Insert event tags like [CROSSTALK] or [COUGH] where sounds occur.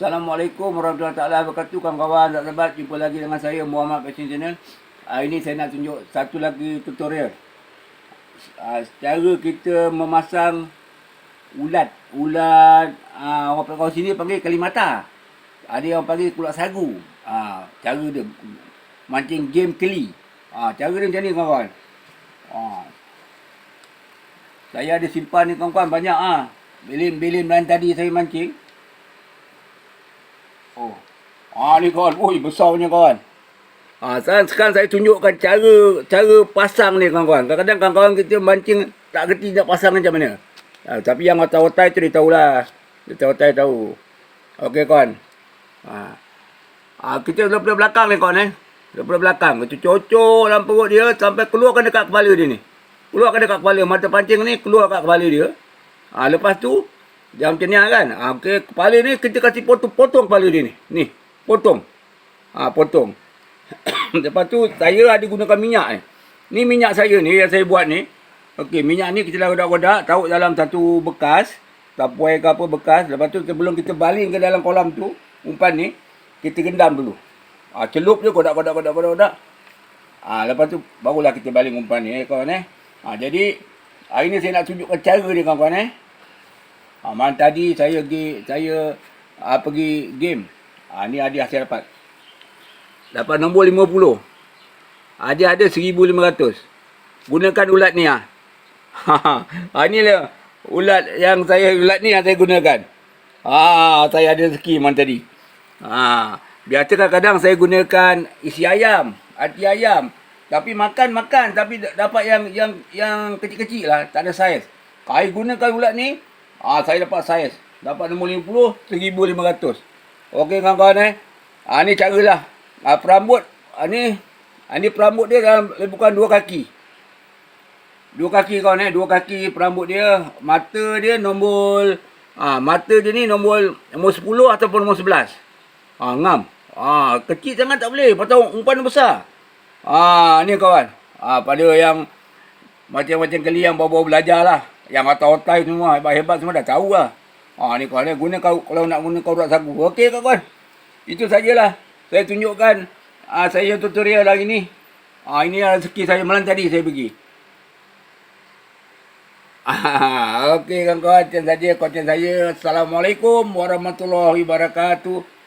Assalamualaikum warahmatullahi wabarakatuh kawan-kawan sahabat jumpa lagi dengan saya Muhammad Fashion Channel. Hari ini saya nak tunjuk satu lagi tutorial. Ah, cara kita memasang ulat. Ulat ah, orang kat sini panggil kalimata. Ada yang panggil kulak sagu. Ah, cara dia mancing game keli. Ah, cara dia macam ni kawan-kawan. Ah. Saya ada simpan ni kawan-kawan banyak ah. Bilin-bilin lain tadi saya mancing. Oh. Ah ni kawan. Oi besar punya kawan. Ah sekarang, sekarang saya tunjukkan cara cara pasang ni kawan-kawan. Kadang-kadang kawan-kawan kita mancing tak kerti nak pasang macam mana. Ah, tapi yang otai-otai tu dia tahulah. Dia otai tahu. Okey kawan. Ah. Ah kita daripada belakang ni kawan eh. Daripada belakang. Kita cocok dalam perut dia sampai keluarkan dekat kepala dia ni. Keluarkan dekat kepala. Mata pancing ni keluar kat kepala dia. Ah lepas tu dia macam ni lah kan. Ah, okay. Kepala ni kita kasih potong-potong kepala dia ni. Ni. Potong. Ah, potong. [COUGHS] Lepas tu saya ada gunakan minyak ni. Ni minyak saya ni yang saya buat ni. Okey, minyak ni kita dah godak-godak. Taruh dalam satu bekas. Tapuai ke apa bekas. Lepas tu sebelum kita baling ke dalam kolam tu. Umpan ni. Kita gendam dulu. Ah, celup je godak-godak-godak-godak. Ah, lepas tu barulah kita baling umpan ni eh kawan eh. Ah, jadi hari ni saya nak tunjukkan cara dia kawan-kawan eh. Ha, malam tadi saya pergi saya uh, pergi game. Ha, ni hadiah saya dapat. Dapat nombor 50. Hadiah ada 1500. Gunakan ulat ni ah. Ha, ni lah ulat yang saya ulat ni yang saya gunakan. Ha, saya ada rezeki malam tadi. Ha, biasa kadang-kadang saya gunakan isi ayam, hati ayam. Tapi makan makan tapi dapat yang yang yang kecil-kecil lah, tak ada saiz. Kai gunakan ulat ni, Ah, saya dapat saiz. Dapat nombor 50, 1500. Okey kawan-kawan eh. Ah ni caralah. Ah perambut ah, ni ah, ni perambut dia dalam bukan dua kaki. Dua kaki kawan eh, dua kaki perambut dia, mata dia nombor ah mata dia ni nombor nombor 10 ataupun nombor 11. Ah ngam. Ah kecil sangat tak boleh, patut umpan besar. Ah ni kawan. Ah pada yang macam-macam kali yang bawa-bawa belajar lah. Yang otak-otak semua hebat-hebat semua dah tahu lah. Ha, ni kalau guna kau kalau nak guna kau urat sagu. Okey kawan. Itu sajalah. Saya tunjukkan uh, saya tutorial hari ni. Ha, ini adalah rezeki saya malam tadi saya pergi. [LAUGHS] Okey kawan-kawan. Itu saja konten saya. Assalamualaikum warahmatullahi wabarakatuh.